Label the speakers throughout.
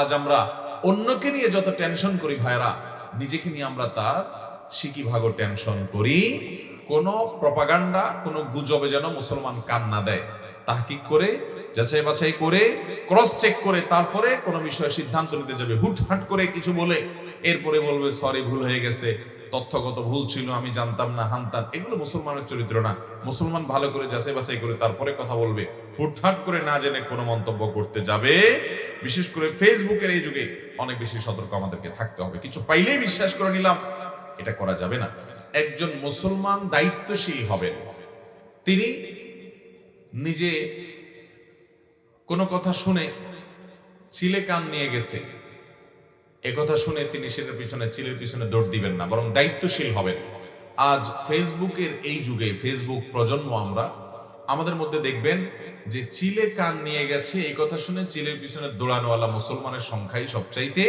Speaker 1: আজ আমরা অন্যকে নিয়ে যত টেনশন করি ভাইরা নিজেকে নিয়ে আমরা তার সিকি ভাগো টেনশন করি। কোন প্রপাগান্ডা কোন গুজবে যেন মুসলমান কান না দেয়। তাহকিক করে, যাচাই বাছাই করে ক্রস চেক করে, তারপরে কোনো বিষয়ে সিদ্ধান্ত নিতে যাবে। হুটহাট করে কিছু বলে, এরপরে বলবে সরি ভুল হয়ে গেছে। তথ্যগত ভুল ছিল, আমি জানতাম না হানতাম এগুলো মুসলমানের চরিত্র না। মুসলমান ভালো করে যাচাই বাছাই করে, তারপরে কথা বলবে। হুটহাট করে না জেনে কোনো মন্তব্য করতে যাবে। বিশেষ করে ফেসবুকের এই যুগে অনেক বেশি সতর্ক আমাদেরকে থাকতে হবে। কিছু পাইলেই বিশ্বাস করে নিলাম, এটা করা যাবে না। একজন মুসলমান দায়িত্বশীল হবেন। তিনি নিজে কোনো কথা শুনে চিলে কান নিয়ে গেছে। এ কথা শুনে তিনি সেটার পিছনে, চিলের পিছনে দৌড় দিবেন না, বরং দায়িত্বশীল হবেন। আজ ফেসবুকের এই যুগে ফেসবুক প্রজন্ম আমরা আমাদের মধ্যে দেখবেন যে চিলে কান নিয়ে গেছে, এই কথা শুনে চিলের পিছনে দৌড়ানোওয়ালা মুসলমানের সংখ্যাই সবচাইতে।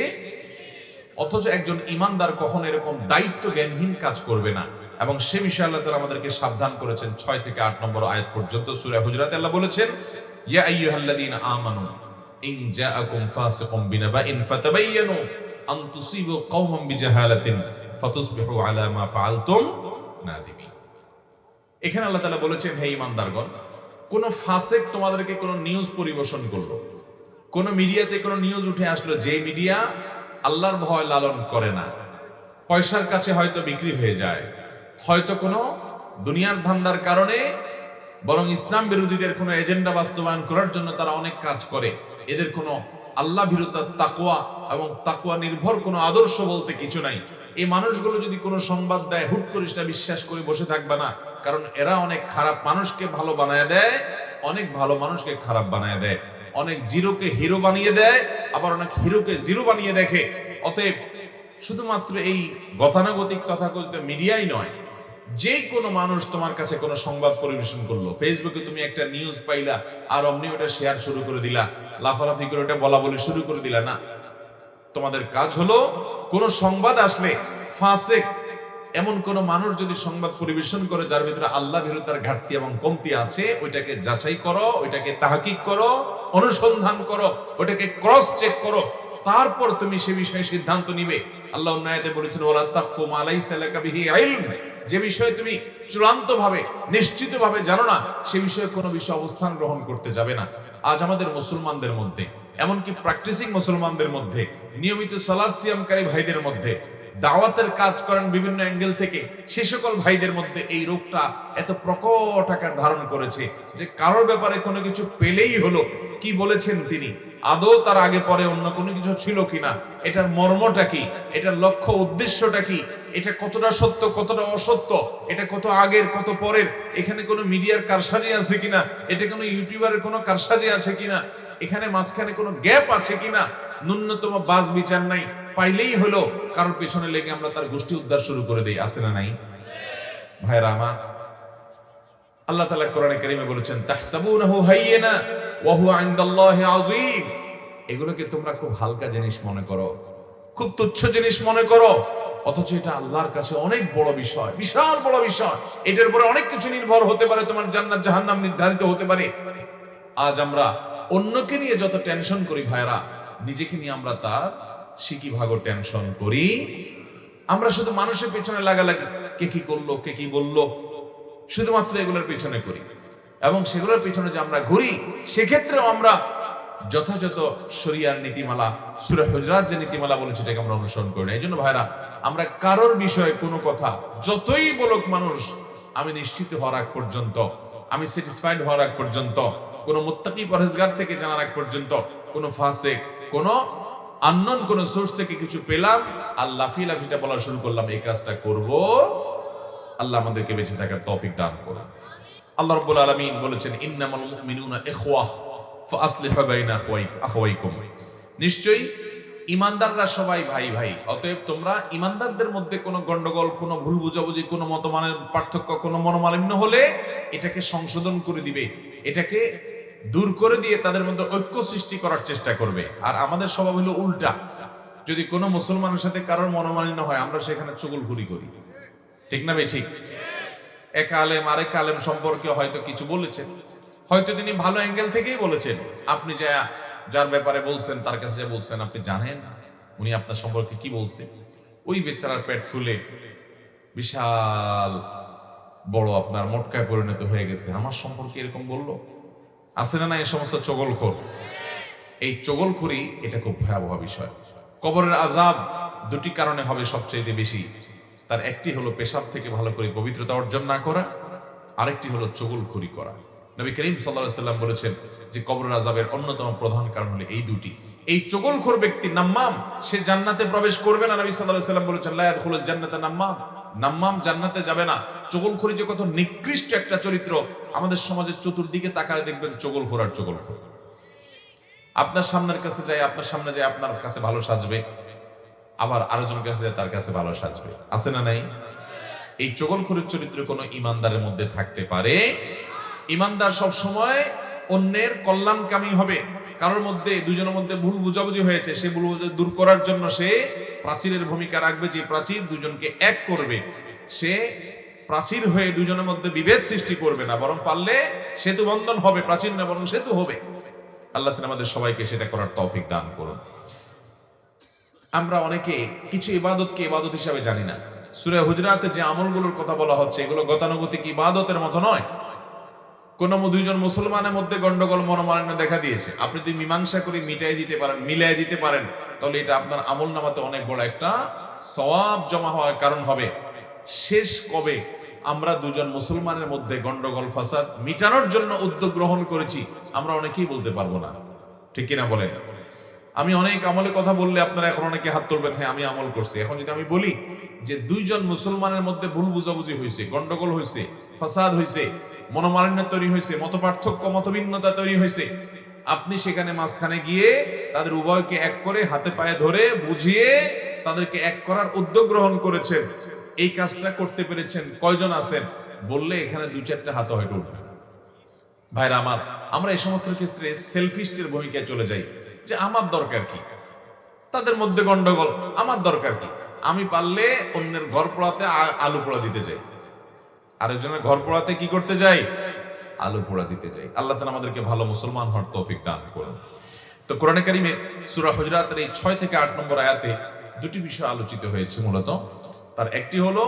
Speaker 1: অথচ একজন ইমানদার কখন এরকম দায়িত্ব জ্ঞানহীন কাজ করবে না। এবং সে বিষয়ে আল্লাহ আমাদেরকে সাবধান করেছেন ছয় থেকে আট নম্বর আয়াত পর্যন্ত সুরে হুজরাত আল্লাহ বলেছেন, ইয়া আইয়ুহাল্লাযীনা আমানু, ইন জাআকুম ফাসিকুম বিনাবাইন ফাতাবায়ানু আন তুসিবু কওমান বিজাহালাতিন আলা মা ফাআলতুম নাদিমিন। এখানে আল্লাহ তালা বলেছেন, হে ইমানদারগণ কোন ফাসেক তোমাদেরকে কোন নিউজ পরিবেশন করল। কোন মিডিয়াতে কোন নিউজ উঠে আসলো, যে মিডিয়া আল্লাহর ভয় লালন করে না। পয়সার কাছে হয়তো বিক্রি হয়ে যায়। হয়তো কোনো দুনিয়ার ধান্দার কারণে বরং ইসলাম বিরোধীদের কোনো এজেন্ডা বাস্তবায়ন করার জন্য তারা অনেক কাজ করে। এদের কোনো আল্লাহ ভীরতা তাকুয়া এবং তাকুয়া নির্ভর কোনো আদর্শ বলতে কিছু নাই। এই মানুষগুলো যদি কোনো সংবাদ দেয়, হুট করে সেটা বিশ্বাস করে বসে থাকবে না। কারণ এরা অনেক খারাপ মানুষকে ভালো বানায় দেয়, অনেক ভালো মানুষকে খারাপ বানায় দেয়। অনেক জিরোকে হিরো বানিয়ে দেয়, আবার অনেক হিরোকে জিরো বানিয়ে দেখে। অতএব শুধুমাত্র এই গতানুগতিক তথাকথিত মিডিয়াই নয়, যে কোনো মানুষ তোমার কাছে কোনো সংবাদ পরিবেশন করল। ফেসবুকে তুমি একটা নিউজ পাইলা, আর অমনি ওটা শেয়ার শুরু করে দিলা। লাফালাফি করে ওটা বলা বলি শুরু করে দিলা। না তোমাদের কাজ হলো, কোন সংবাদ আসলে ফাসেক, এমন কোন মানুষ যদি সংবাদ পরিবেশন করে যার ভিতরে আল্লাহ বিরুদ্ধার ঘাটতি এবং কমতি আছে, ওইটাকে যাচাই করো, ওইটাকে তাহাকিক করো, অনুসন্ধান করো, ওইটাকে ক্রস চেক করো, তারপর তুমি সে বিষয়ে সিদ্ধান্ত নিবে। আল্লাহ উন্নয়তে বলেছেন ওলা তাকফু মা লাইসা লাকা বিহি ইলম। যে বিষয়ে তুমি চূড়ান্ত ভাবে নিশ্চিত ভাবে জানো না, সে বিষয়ে কোনো বিষয়ে অবস্থান গ্রহণ করতে যাবে না। আজ আমাদের মুসলমানদের মধ্যে এমনকি প্র্যাকটিসিং মুসলমানদের মধ্যে, নিয়মিত সালাদ সিয়ামকারী ভাইদের মধ্যে, দাওয়াতের কাজ করেন বিভিন্ন অ্যাঙ্গেল থেকে, সে সকল ভাইদের মধ্যে এই রোগটা এত প্রকট আকার ধারণ করেছে যে কারোর ব্যাপারে কোনো কিছু পেলেই হলো, কি বলেছেন তিনি? আদৌ তার আগে পরে অন্য কোনো কিছু ছিল কিনা? এটার মর্মটা কি? এটার লক্ষ্য উদ্দেশ্যটা কি? এটা কতটা সত্য, কতটা অসত্য? এটা কত আগের, কত পরের? এখানে কোনো মিডিয়ার কারসাজি আছে কিনা? এটা কোনো ইউটিউবারের কোনো কারসাজি আছে কিনা? এখানে মাঝখানে কোনো গ্যাপ আছে কিনা? ন্যূনতম বাস বিচার নাই। পাইলেই হলো, কারোর পেছনে লেগে আমরা তার গোষ্ঠী উদ্ধার শুরু করে দেই। আছে না নাই? ভাইরা আমার, আল্লাহ তাআলা কোরআনে কারিমে বলেছেন, তাহসাবুনাহু হাইয়িনা ওয়া হুয়া ইনদাল্লাহি আযীম। এগুলোকে তোমরা খুব হালকা জিনিস মনে করো, খুব তুচ্ছ জিনিস মনে করো, অথচ এটা আল্লাহর কাছে অনেক বড় বিষয়, বিশাল বড় বিষয়। এটার উপরে অনেক কিছু নির্ভর হতে পারে, তোমার জান্নাত জাহান্নাম নির্ধারিত হতে পারে। আজ আমরা অন্যকে নিয়ে যত টেনশন করি ভাইরা নিজেকে নিয়ে আমরা তার সিকি ভাগো টেনশন করি। আমরা শুধু মানুষের পেছনে লাগালাগি, কে কি করল, কে কি বলল, শুধুমাত্র এগুলোর পেছনে করি। এবং সেগুলোর পেছনে যে আমরা ঘুরি, সেক্ষেত্রেও আমরা যথাযথ শরিয়ার নীতিমালা, সুরে হজরাত যে নীতিমালা বলেছে, এটাকে আমরা অনুসরণ করি না। এই জন্য ভাইরা আমরা কারোর বিষয়ে কোনো কথা, যতই বলুক মানুষ, আমি নিশ্চিত হওয়ার আগ পর্যন্ত, আমি স্যাটিসফাইড হওয়ার আগ পর্যন্ত কোন মুত্তাকি পরহেজগার থেকে জানার আগ পর্যন্ত কোন ফাসেক, কোন আননোন কোন সোর্স থেকে কিছু পেলাম, আর লাফি লাফিটা বলা শুরু করলাম, এই কাজটা করব। আল্লাহ আমাদেরকে বেঁচে থাকার তৌফিক দান করুন। আল্লাহ রাব্বুল আলামিন বলেছেন, ইন্নামাল মুমিনুনা ইখওয়াহ ফাসলিহু বাইনা আখওয়াইকুম। নিশ্চয়ই ইমানদাররা সবাই ভাই ভাই। অতএব তোমরা ইমানদারদের মধ্যে কোনো গন্ডগোল, কোনো ভুল বুঝাবুঝি, কোনো মতমানের পার্থক্য, কোনো মনোমালিন্য হলে এটাকে সংশোধন করে দিবে। এটাকে দূর করে দিয়ে তাদের মধ্যে ঐক্য সৃষ্টি করার চেষ্টা করবে। আর আমাদের স্বভাব হলো উল্টা। যদি কোনো মুসলমানের সাথে কারোর মনোমালিন্য হয়, আমরা সেখানে চুগল ঘুরি করি। ঠিক না ভাই? ঠিক। এক আলেম, আরেক আলেম সম্পর্কে হয়তো কিছু বলেছেন। হয়তো তিনি ভালো অ্যাঙ্গেল থেকেই বলেছেন, আপনি যা, যার ব্যাপারে বলছেন, তার কাছে যা বলছেন, আপনি জানেন? উনি আপনার সম্পর্কে কি বলছে? ওই বেচারার পেট ফুলে বিশাল বড় আপনার মোটকায় পরিণত হয়ে গেছে। আমার সম্পর্কে এরকম বলল? আছে না না এই সমস্ত চগলখোর? এই চগলখড়ি এটা খুব ভয়াবহ বিষয়। কবরের আজাব দুটি কারণে হবে সবচেয়ে বেশি। তার একটি হলো পেশাব থেকে ভালো করে পবিত্রতা অর্জন না করা, আরেকটি হলো চগলখড়ি করা। নবী করিম সাল্লাল্লাহু সাল্লাম বলেছেন যে কবরের আজাবের অন্যতম প্রধান কারণ হলো এই দুটি। এই চগলখোর ব্যক্তি নাম্মাম, সে জান্নাতে প্রবেশ করবে না, নবী আলাইহি সাল্লাম বলেছেন, লা ইয়াদখুলুল জান্নাতা নাম্মাম। নাম্মাম জান্নাতে যাবে না। চগলখড়ি যে কত নিকৃষ্ট একটা চরিত্র, আমাদের সমাজের চতুর্দিকে তাকালে দেখবেন চগলখোর আর চগলখোর আপনার সামনের কাছে যায়, আপনার সামনে যায়, আপনার কাছে ভালো সাজবে। আবার আরও জনের কাছে তার কাছে ভালো সাজবে। আছে না নাই? এই চগলখড়ির চরিত্র কোনো ইমানদারের মধ্যে থাকতে পারে। ইমানদার সব সময় অন্যের কল্যাণকামী হবে। কারোর মধ্যে, দুজনের মধ্যে ভুল বুঝাবুঝি হয়েছে, সে ভুল দূর করার জন্য সে প্রাচীরের ভূমিকা রাখবে, যে প্রাচীর দুজনকে এক করবে। সে প্রাচীর হয়ে দুজনের মধ্যে বিভেদ সৃষ্টি করবে না, বরং পারলে সেতু বন্ধন হবে, প্রাচীর না, বরং সেতু হবে। আল্লাহ আমাদের সবাইকে সেটা করার তৌফিক দান করুন। আমরা অনেকে কিছু ইবাদতকে ইবাদত হিসাবে জানি না। সূরা হুজরাতে যে আমলগুলোর কথা বলা হচ্ছে, এগুলো গতানুগতিক ইবাদতের মতো নয়। কোন দুইজন মুসলমানের মধ্যে গন্ডগোল, মনোমালিন্য দেখা দিয়েছে। আপনি যদি মীমাংসা করে মিটাই দিতে পারেন, মিলাই দিতে পারেন, তাহলে এটা আপনার আমল নামাতে অনেক বড় একটা সবাব জমা হওয়ার কারণ হবে। শেষ কবে আমরা দুজন মুসলমানের মধ্যে গন্ডগোল, ফাসাদ মিটানোর জন্য উদ্যোগ গ্রহণ করেছি, আমরা অনেকেই বলতে পারব না। ঠিক কিনা বলেন? আমি অনেক আমলে কথা বললে আপনারা এখন অনেকে হাত তুলবেন হ্যাঁ আমি আমল করছি। এখন যদি আমি বলি যে দুইজন মুসলমানের মধ্যে ভুল বুঝাবুঝি হয়েছে গন্ডগোল হয়েছে ফাসাদ হয়েছে মনোমালিন্য তৈরি হয়েছে মত পার্থক্য মতভিন্নতা তৈরি হয়েছে আপনি সেখানে মাঝখানে গিয়ে তাদের উভয়কে এক করে হাতে পায়ে ধরে বুঝিয়ে তাদেরকে এক করার উদ্যোগ গ্রহণ করেছেন। এই কাজটা করতে পেরেছেন কয়জন আছেন? বললে এখানে দু চারটা হাত হয়তো উঠবে না। ভাইরা আমার, আমরা এই সমস্ত ক্ষেত্রে সেলফিস্টের ভূমিকায় চলে যাই। যে আমার দরকার কি? তাদের মধ্যে গন্ডগোল, আমার দরকার কি? আমি পারলে অন্যের ঘর পোড়াতে আলু পোড়া দিতে যাই। আরেকজনের ঘর পোড়াতে কি করতে যাই? আলু পোড়া দিতে যাই। আল্লাহ তাআলা আমাদেরকে ভালো মুসলমান হওয়ার তৌফিক দান করুন। তো কোরআনে কারিমে সুরা হজরাতের এই ছয় থেকে আট নম্বর আয়াতে দুটি বিষয় আলোচিত হয়েছে মূলত। তার একটি হলো,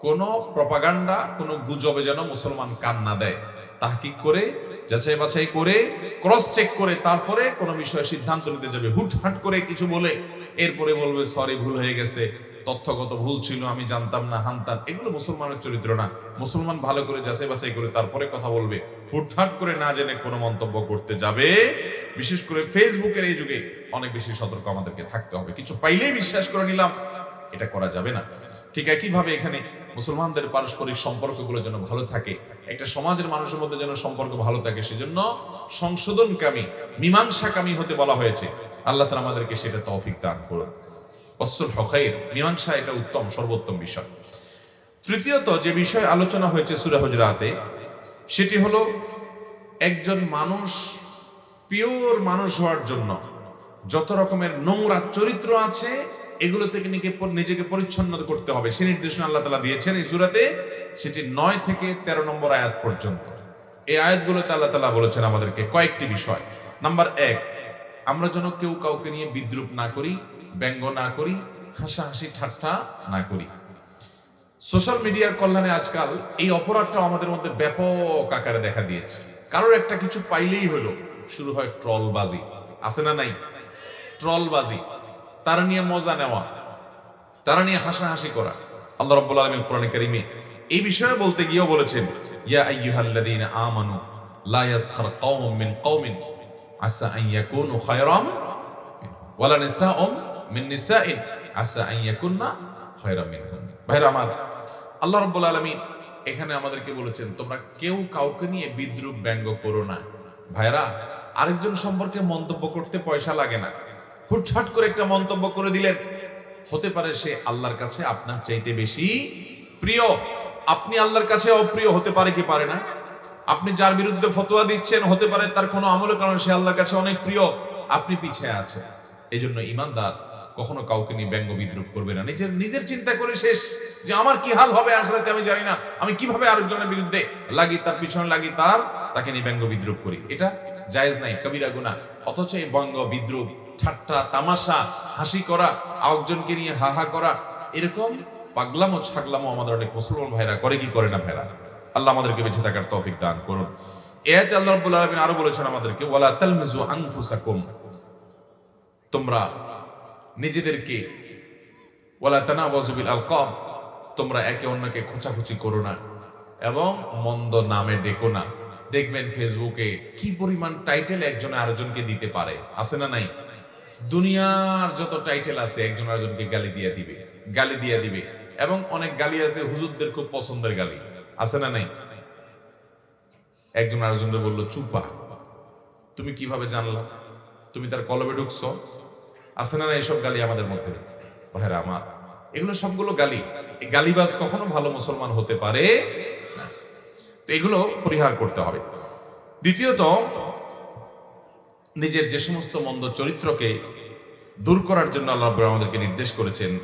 Speaker 1: কোনো প্রপাগান্ডা, কোনো গুজবে যেন মুসলমান কান না দেয়, তাহকিক করে যাচাই বাছাই করে ক্রস চেক করে, তারপরে কোনো বিষয়ে সিদ্ধান্ত নিতে যাবে। হুটহাট করে কিছু বলে, এরপরে বলবে সরি ভুল হয়ে গেছে। তথ্যগত ভুল ছিল, আমি জানতাম না, হানতাম। এগুলো মুসলমানের চরিত্র না। মুসলমান ভালো করে যাচাই বাছাই করে, তারপরে কথা বলবে। হুটহাট করে না জেনে কোনো মন্তব্য করতে যাবে। বিশেষ করে ফেসবুকের এই যুগে অনেক বেশি সতর্ক আমাদেরকে থাকতে হবে। কিছু পাইলেই বিশ্বাস করে নিলাম, এটা করা যাবে না। ঠিক একইভাবে এখানে মুসলমানদের পারস্পরিক সম্পর্কগুলো যেন ভালো থাকে, একটা সমাজের মানুষের মধ্যে যেন সম্পর্ক ভালো থাকে, সেজন্য সংশোধনকামী, মীমাংসাকামী হতে বলা হয়েছে। আল্লাহ তাআলা আমাদেরকে সেটা তৌফিক দান করুন। অসুল হকাইর মীমাংসা এটা উত্তম, সর্বোত্তম বিষয়। তৃতীয়ত যে বিষয় আলোচনা হয়েছে সূরা হুজরাতে, সেটি হলো একজন মানুষ, পিওর মানুষ হওয়ার জন্য যত রকমের নোংরা চরিত্র আছে এগুলো থেকে নিজেকে পরিচ্ছন্ন করতে হবে। সে নির্দেশনা আল্লাহ তালা দিয়েছেন এই সুরাতে, সেটি নয় থেকে তেরো নম্বর আয়াত পর্যন্ত। এই আয়াতগুলোতে আল্লাহ তালা বলেছেন আমাদেরকে কয়েকটি বিষয়। নাম্বার এক, আমরা যেন কেউ কাউকে নিয়ে বিদ্রুপ না করি, ব্যঙ্গ না করি, হাসাহাসি ঠাট্টা না করি। সোশ্যাল মিডিয়ার কল্যাণে আজকাল এই অপরাধটা আমাদের মধ্যে ব্যাপক আকারে দেখা দিয়েছে। কারোর একটা কিছু পাইলেই হলো, শুরু হয় ট্রলবাজি। আছে না নাই? ট্রলবাজি। তারা নিয়ে মজা নেওয়া, তারা নিয়ে হাসাহাসি করা। আল্লাহ রাব্বুল আলামিন কোরআনে কারীমে এই বিষয়ে বলতে গিয়েও বলেছেন আমানু মিন মিন ভাইরা আমার এখানে আমাদেরকে বলেছেন, তোমরা কেউ কাউকে নিয়ে বিদ্রুপ ব্যঙ্গ করো না। ভাইরা, আরেকজন সম্পর্কে মন্তব্য করতে পয়সা লাগে না। হুটহাট করে একটা মন্তব্য করে দিলেন। হতে পারে সে আল্লাহর কাছে আপনার চাইতে বেশি প্রিয়। আপনি আল্লাহর কাছে অপ্রিয় হতে পারে কি পারে না? আপনি যার বিরুদ্ধে ফতোয়া দিচ্ছেন, হতে পারে তার কোনো আমলের কারণে সে আল্লাহর কাছে অনেক প্রিয়। আপনি পিছিয়ে আছেন। এই জন্য ইমানদার কখনো কাউকে নিয়ে ব্যঙ্গ বিদ্রুপ করবে না। নিজের নিজের চিন্তা করে শেষ। যে আমার কি হাল হবে আখরাতে আমি জানি না। আমি কীভাবে আরেকজনের বিরুদ্ধে লাগি, তার পিছনে লাগি, তার, তাকে নিয়ে ব্যঙ্গ বিদ্রুপ করি। এটা জায়েজ নাই, কবিরা গুনাহ। অথচ এই বঙ্গ বিদ্রুপ ঠাট্টা, তামাশা, হাসি করা, আরেকজনকে নিয়ে হাহা করা, এরকম পাগলামো, ছাগলামো আমাদের অনেক মুসলমান ভাইরা করে কি করে না ভাইরা? আল্লাহ আমাদেরকে বেঁচে থাকার তৌফিক দান করুন। এতে আল্লাহ রাব্বুল আলামিন আরও বলেছেন আমাদেরকে, ওয়ালা তালমিজু আনফুসাকুম। তোমরা নিজেদেরকে, ওয়ালা তানাবাজু বিল আলকাব। তোমরা একে অন্যকে খোঁচাখুচি করো না এবং মন্দ নামে ডেকো না। দেখবেন ফেসবুকে কি পরিমাণ টাইটেল একজন আরেকজনকে দিতে পারে, আছে না নাই? দুনিয়ার যত টাইটেল আছে, একজন আরেকজনকে গালি দিয়ে দিবে, গালি দিয়ে দিবে। এবং অনেক গালি আছে, হুজুরদের খুব পছন্দের গালি। আছে না নাই? একজন আরেকজনকে বলল, চুপা, তুমি কীভাবে জানলা? তুমি তার কলবে ঢুকছো? আছে না এইসব গালি আমাদের মধ্যে? ভাইরা আমার, এগুলো সবগুলো গালি। এই গালিবাজ কখনো ভালো মুসলমান হতে পারে না। তো এগুলো পরিহার করতে হবে। দ্বিতীয়ত নিজের যে সমস্ত মন্দ চরিত্রকে দূর করার জন্য আল্লাহ আমাদেরকে নির্দেশ করেছেন।